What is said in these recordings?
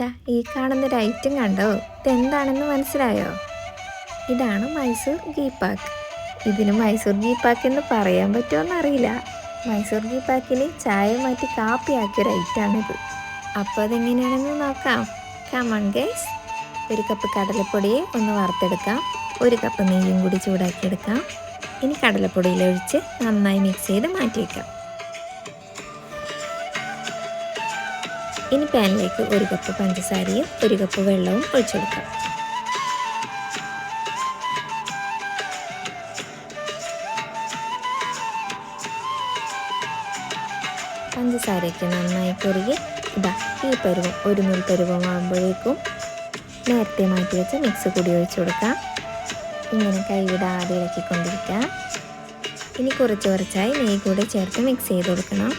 ദാ ഈ കാണുന്ന ഒരു ഐറ്റം കണ്ടോ? ഇതെന്താണെന്ന് മനസ്സിലായോ? ഇതാണ് മൈസൂർ ഗീ പാക്ക്. ഇതിന് മൈസൂർ ഗീ പാക്ക് എന്ന് പറയാൻ പറ്റുമോ അറിയില്ല മൈസൂർ ഗീ പാക്കിന് ചായ മാറ്റി കാപ്പിയാക്കിയ ഒരു ഐറ്റാണിത് അപ്പോൾ അതെങ്ങനെയാണെന്ന് നോക്കാം. കമൺ ഗൈസ് ഒരു കപ്പ് കടലപ്പൊടിയെ ഒന്ന് വറുത്തെടുക്കാം. ഒരു കപ്പ് നെയ്യും കൂടി ചൂടാക്കിയെടുക്കാം. ഇനി കടലപ്പൊടിയിലൊഴിച്ച് നന്നായി മിക്സ് ചെയ്ത് മാറ്റി വയ്ക്കാം ഇനി പാനിലേക്ക് ഒരു കപ്പ് പഞ്ചസാരയും ഒരു കപ്പ് വെള്ളവും ഒഴിച്ചെടുക്കാം പഞ്ചസാരയ്ക്ക് നന്നായി കുറുകി ഇതാ ഈ പരുവം ഒരു നൂൽ പരുവമാകുമ്പോഴേക്കും നേരത്തെ മാറ്റി വെച്ച് മിക്സ് കൂടി ഒഴിച്ചു കൊടുക്കാം. ഇങ്ങനെ കൈവിടാതെ ഇളക്കിക്കൊണ്ടിരിക്കാം. ഇനി കുറച്ച് കുറച്ചായി നെയ്യ് കൂടെ ചേർത്ത് മിക്സ് ചെയ്ത് കൊടുക്കണം.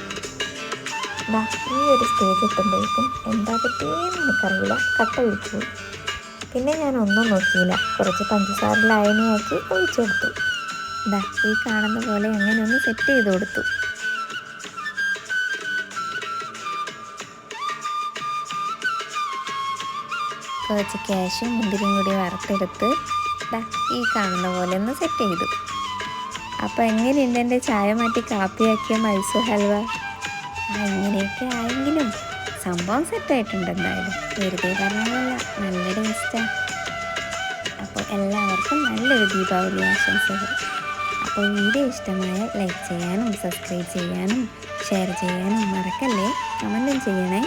ദാ ഈ ഒരു സ്റ്റേജ് എത്തുമ്പോഴേക്കും എന്താ പറ്റിയെന്ന് എനിക്കറിയില്ല. കട്ട ഒഴിച്ചു പിന്നെ ഞാൻ ഒന്നും നോക്കിയില്ല. കുറച്ച് പഞ്ചസാര ലായനയാക്കി ഒഴിച്ചു കൊടുത്തു. ദാ ഈ കാണുന്ന പോലെ അങ്ങനെ ഒന്ന് സെറ്റ് ചെയ്ത് കൊടുത്തു. കുറച്ച് ക്യാഷും മുന്തിരിയും കൂടി വറുത്തെടുത്ത് ദാ ഈ കാണുന്ന പോലെ ഒന്ന് സെറ്റ് ചെയ്തു. അപ്പോൾ എങ്ങനെയുണ്ട് എന്റെ ചായ മാറ്റി കാപ്പിയാക്കിയ മൈസൂർ ഹൽവ? ആ ഇങ്ങനെയൊക്കെ ആയെങ്കിലും സംഭവം സെറ്റായിട്ടുണ്ട് എന്തായാലും. വെറുതെ പറഞ്ഞതല്ല നല്ല ടേസ്റ്റാണ് അപ്പോൾ എല്ലാവർക്കും നല്ലൊരു ദീപാവലി ആശംസകൾ. അപ്പോൾ വീഡിയോ ഇഷ്ടമായ ലൈക്ക് ചെയ്യാനും സബ്സ്ക്രൈബ് ചെയ്യാനും ഷെയർ ചെയ്യാനും മറക്കല്ലേ? കമന്റും ചെയ്യണേ.